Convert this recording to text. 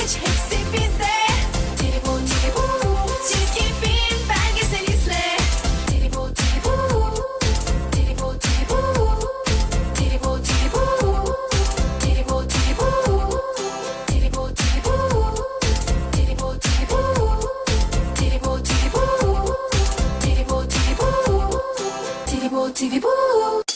Ateş hepsi bizde. Tribu Tribu çizgi film belgesel izle. Tribu Tribu Tribu Tribu Tribu Tribu Tribu Tribu Tribu Tribu Tribu Tribu Tribu Tribu Tribu